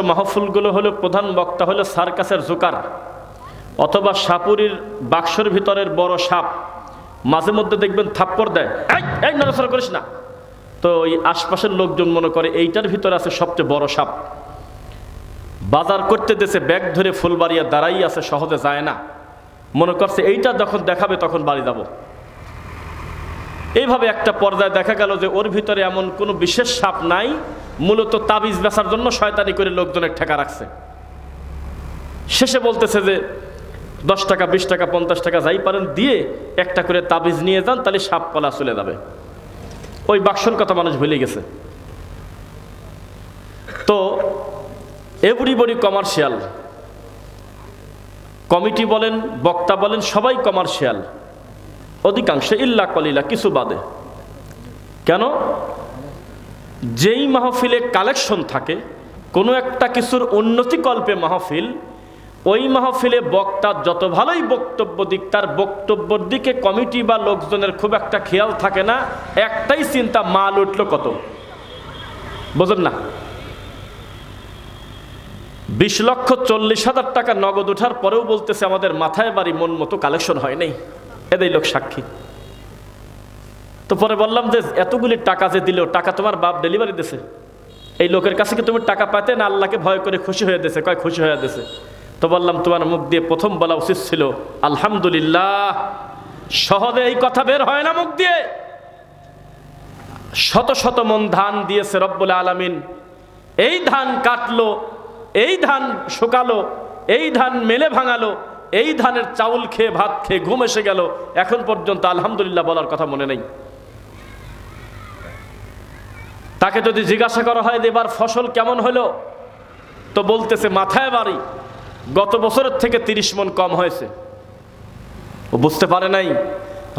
মাহফুলগুলো হলো প্রধান বক্তা হলো সার্কাসের জোকার অথবা সাপুরির বাক্সর ভিতরের বড় সাপ। মাঝে মধ্যে দেখবেন থাপ্পড় দেয়। এই করিস না। তো ওই আশপাশের লোকজন মনে করে এইটার ভিতরে আছে সবচেয়ে বড় সাপ। বাজার করতে দেশে ব্যাগ ধরে ফুলবাড়িয়া দাঁড়াই আছে, সহজে যায় না। মনে করছে এইটা যখন দেখাবে তখন বাড়ি যাব। এইভাবে একটা পর্যায়ে দেখা গেল যে ওর ভিতরে এমন কোনো বিশেষ সাপ নাই, মূলত তাবিজ বেচার জন্য শয়তানি করে লোকজনের ঠেকা রাখছে। শেষে বলতেছে যে, দশ টাকা, বিশ টাকা, পঞ্চাশ টাকা যাই পারেন, দিয়ে একটা করে তাবিজ নিয়ে যান, তাহলে সাপ কলা চলে যাবে। ওই বাক্সর কথা মানুষ ভুলে গেছে। তো এভরিবডি কমার্শিয়াল কমিটি বলেন, বক্তা বলেন, সবাই কমার্শিয়াল অধিকাংশ ইল্লা কলিলা, কিছু বাদে। কেন? যেই মাহফিলে কালেকশন থাকে, কোনো একটা কিছুর উন্নতিকল্পে মাহফিল, ওই মাহফিলে বক্তা যত ভালোই বক্তব্য দিক, তার বক্তব্যর দিকে কমিটি বা লোকজনের খুব একটা খেয়াল থাকে না, একটাই চিন্তা, মাল উঠল কত? বোঝেন না? বিশ লক্ষ চল্লিশ হাজার টাকা নগদ ওঠার পরেও বলতেছে, আমাদের মাথায় বাড়ি মন মতো কালেকশন হয় নাই। এদের লোক সাক্ষী। তো পরে বললাম যে, এতগুলি টাকা যে দিল, টাকা তোমার বাপ ডেলিভারি দিছে। এই লোকের কাছে কি তুমি টাকা পাতে না আল্লাহকে ভয় করে খুশি হয়ে দিছে? কয়, খুশি হয়ে দিছে। তো বললাম, তোমার মুখ দিয়ে প্রথম বলা উচিত ছিল, আলহামদুলিল্লাহ, সহজে এই কথা বের হয় না মুখ দিয়ে। শত শত মন ধান দিয়েছে রব্বুল আলামিন। এই ধান কাটলো, এই ধান শুকালো, এই ধান মেলে ভাঙালো এই ধানের চাউল খেয়ে, ভাত খেয়ে ঘুম এসে গেল। এখন পর্যন্ত আলহামদুলিল্লাহ বলার কথা মনে নেই। তাকে যদি জিজ্ঞাসা করা হয় এবার ফসল কেমন হলো? তো বলতেছে, মাথায় বাড়ি। গত বছরের থেকে তিরিশ মন কম হয়েছে। ও বুঝতে পারে নাই,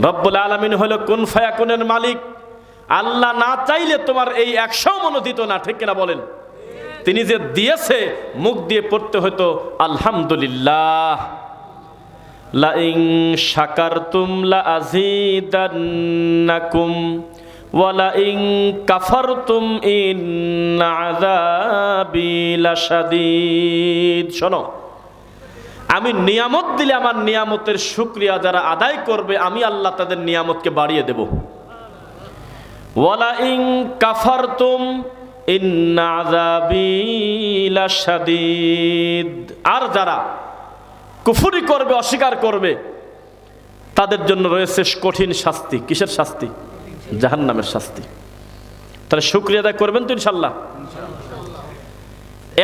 রব্বুল আলমিন হলো কোন ফায়াকুনের মালিক? আল্লাহ না চাইলে তোমার এই একশো মনো দিত না। ঠিক কিনা বলেন? তিনি যে দিয়েছে, মুখ দিয়ে পড়তে হতো, আলহামদুলিল্লাহ। লাইং শাকারতুম লা আজিদান্নাকুম ওয়ালাইং কাফারতুম ইন্না আযাবি লাশাদীদ। শোনো, আমি নিয়ামত দিলে আমার নিয়ামতের শুক্রিয়া যারা আদায় করবে, আমি আল্লাহ তাদের নিয়ামতকে বাড়িয়ে দেব। ওয়ালাইং কাফারতুম ইন্না আযাবি লাশাদীদ। আর যারা কুফুরি করবে, অস্বীকার করবে, তাদের জন্য রয়েছে কঠিন শাস্তি। কিসের শাস্তি? জাহান্নামের শাস্তি। তাহলে শুক্রিয়া আদায় করবেন তো ইনশাল্লাহ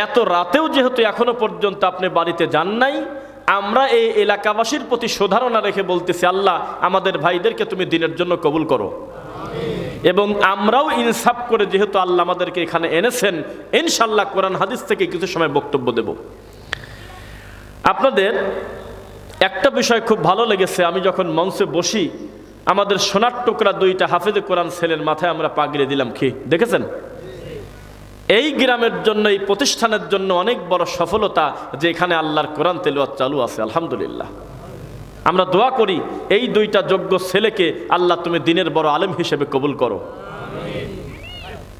এত রাতেও যেহেতু এখনও পর্যন্ত আপনি বাড়িতে যান নাই, আমরা এই এলাকাবাসীর প্রতি সুধারণা রেখে বলতেছি, আল্লাহ, আমাদের ভাইদেরকে তুমি দিনের জন্য কবুল করো। এবং আমরাও ইনসাফ করে যেহেতু আল্লাহ আমাদেরকে এখানে এনেছেন ইনশাল্লাহ কোরআন হাদিস থেকে কিছু সময় বক্তব্য দেব। আপনাদের একটা বিষয় খুব ভালো লেগেছে, আমি যখন মঞ্চে বসি, আমাদের সোনার টুকরা দুইটা হাফেজে কোরআন ছেলের মাথায় আমরা পাগড়ে দিলাম, কি? দেখেছেন? এই গ্রামের জন্য, এই প্রতিষ্ঠানের জন্য অনেক বড় সফলতা যে এখানে আল্লাহর কোরআন তেলুয়াত চালু আছে, আলহামদুলিল্লাহ। আমরা দোয়া করি, এই দুইটা যোগ্য ছেলেকে আল্লাহ তুমি দিনের বড় আলেম হিসেবে কবুল করো।